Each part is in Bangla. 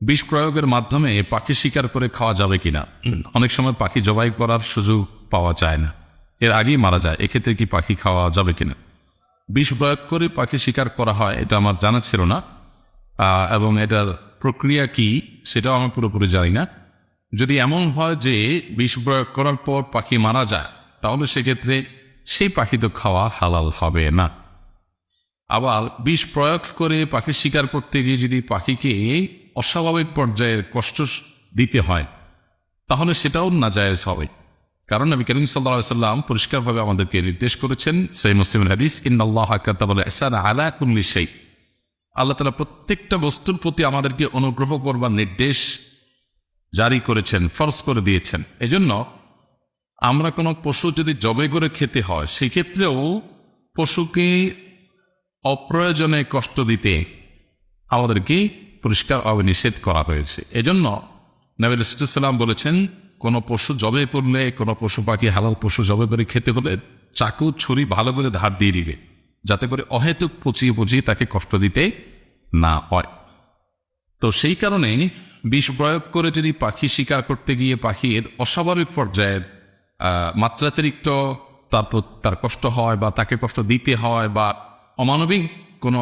বিষ প্রয়োগের মাধ্যমে পাখি শিকার করে খাওয়া যাবে কিনা? অনেক সময় পাখি জবাই করার সুযোগ পাওয়া যায় না। এর আগেই মারা যায়, এক্ষেত্রে কি পাখি খাওয়া যাবে কিনা? বিষ প্রয়োগ করে পাখি শিকার করা হয়, এটা আমার জানা ছিল না। এবং এটার প্রক্রিয়া কি, সেটাও আমি পুরোপুরি জানি না। যদি এমন হয় যে বিষ প্রয়োগ করার পর পাখি মারা যায়, তাহলে সেক্ষেত্রে সেই পাখি তো খাওয়া হালাল হবে না। আবার বিষ প্রয়োগ করে পাখি শিকার করতে গিয়ে যদি পাখিকে অস্বাভাবিক পর্যায়ের কষ্ট দিতে হয়, তাহলে সেটাও নাজায়েজ হবে। কারণ নবী করিম সাল্লাহ সাল্লাম পরিষ্কারভাবে আমাদেরকে নির্দেশ করেছেন সেই মুসলিম হাদিস ইন্নআল্লাহ কাতাবল এসান আলা কুল্লি সেই আল্লাহ তালা প্রত্যেকটা বস্তুর প্রতি আমাদেরকে অনুগ্রহ করবার নির্দেশ জারি করেছেন, ফরজ করে দিয়েছেন। এজন্য আমরা কোনো পশু যদি জবে করে খেতে হয়, সেক্ষেত্রেও পশুকে অপ্রয়োজনে কষ্ট দিতে আমাদেরকে পরিষ্কার অবনিষেধ করা হয়েছে। এজন্য নবীল ইসলাম বলেছেন, কোনো পশু জবে করলে কোনো পশু পাখি হালাল পশু জবে করে খেতে হলে চাকু, ছুরি ভালো করে ধার দিয়ে দিবে, যাতে করে অহেতুক পচিয়ে পচিয়ে তাকে কষ্ট দিতে না হয়। তো সেই কারণে বিষ প্রয়োগ করে যদি পাখি শিকার করতে গিয়ে পাখির অস্বাভাবিক পর্যায়ের মাত্রাতিরিক্ত তারপর তার কষ্ট হয় বা তাকে কষ্ট দিতে হয় বা অমানবিক কোনো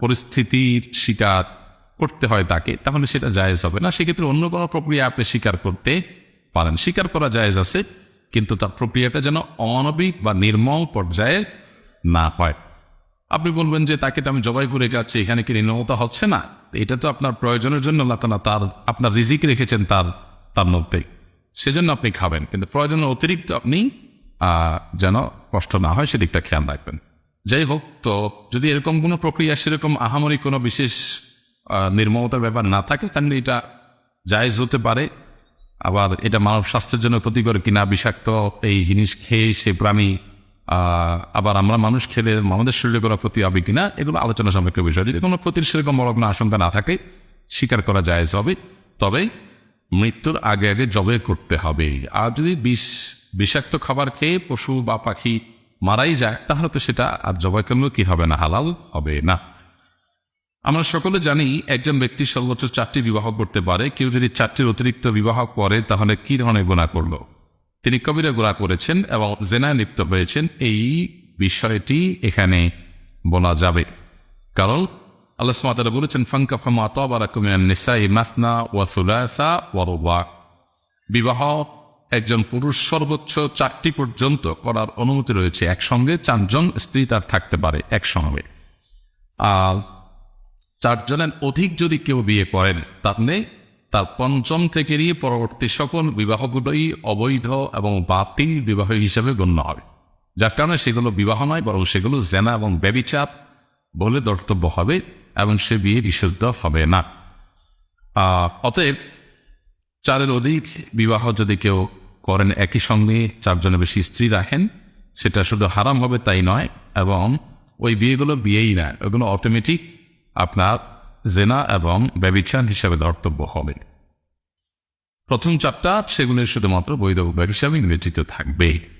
পরিস্থিতির শিকার করতে হয় তাকে, তাহলে সেটা জায়েজ হবে না। সেক্ষেত্রে অন্য কোনো প্রক্রিয়া আপনি স্বীকার করতে পারেন। স্বীকার করা জায়েজ আছে, কিন্তু তার প্রক্রিয়াটা যেন অমানবিক বা নির্মল পর্যায়ে না হয়। আপনি বলবেন যে, তাকে তো আমি জবাই করে যাচ্ছি, এখানে কি নির্মমতা হচ্ছে না? এটা তো আপনার প্রয়োজনের জন্য আল্লাহ তার, আপনার রিজিক রেখেছেন তার তার মধ্যে। সেজন্য আপনি খাবেন, কিন্তু প্রয়োজনের অতিরিক্ত আপনি যেন কষ্ট না হয়, সেদিকটা খেয়াল রাখবেন। যাই হোক, তো যদি এরকম কোনো প্রক্রিয়া, সেরকম আহামরি কোনো বিশেষ নির্মমতার ব্যাপার না থাকে তাহলে এটা জায়েজ হতে পারে। আবার এটা মানব স্বাস্থ্যের জন্য ক্ষতিকর কিনা বিষাক্ত এই জিনিস খেয়ে সে প্রাণী আবার আমরা মানুষ খেলে আমাদের শরীরে কোনো ক্ষতি হবে কিনা, এগুলো আলোচনা সাপেক্ষ বিষয়। যদি কোনো ক্ষতির সেরকম বড় কোনো আশঙ্কা না থাকে, স্বীকার করা যায় হবে। তবে মৃত্যুর আগে আগে জবে করতে হবে। আর যদি বিষ, বিষাক্ত খাবার খেয়ে পশু বা পাখি মারাই যায়, তাহলে তো সেটা আর জবাই করলেও কী হবে না? হালাল হবে না। আমরা সকলে জানি একজন ব্যক্তি সর্বোচ্চ চারটি বিবাহ করতে পারে। কেউ যদি চারটির অতিরিক্ত বিবাহ করে, তাহলে কি ধরনের গুণা করল? তিনি কবিরা গুণা করেছেন এবং জেনায় লিপ্ত হয়েছেন। এই বিষয়টি এখানে বলা যাবে। কারণ আল্লাহ সুমাতারা বলেছেন ফাঙ্কা ফামা তবারাকুমিনান নিসাই মাসনা ওয়া সুলাসা ওয়া রুবা। বিবাহ একজন পুরুষ সর্বোচ্চ চারটি পর্যন্ত করার অনুমতি রয়েছে। একসঙ্গে চারজন স্ত্রী তার থাকতে পারে, একসঙ্গে। আর চারজনের অধিক যদি কেউ বিয়ে করেন তাহলে তার পঞ্চম থেকে নিয়ে পরবর্তী সকল বিবাহগুলোই অবৈধ এবং বাতিল বিবাহ হিসেবে গণ্য হবে। যার কারণে সেগুলো বিবাহ নয়, বরং সেগুলো জেনা এবং ব্যবিচার বলে দর্তব্য হবে এবং সে বিয়ে বিশুদ্ধ হবে না। অতএব চারের অধিক বিবাহ যদি কেউ করেন একই সঙ্গে চারজনের বেশি স্ত্রী রাখেন, সেটা শুধু হারাম হবে তাই নয়, এবং ওই বিয়েগুলো বিয়েই না, ওগুলো অটোমেটিক আপনার জেনা এবং ব্যবিচার হিসাবে ধর্তব্য হবে। প্রথম চারটা সেগুলো শুধুমাত্র বৈধ হিসাবে বিবেচিত থাকবে।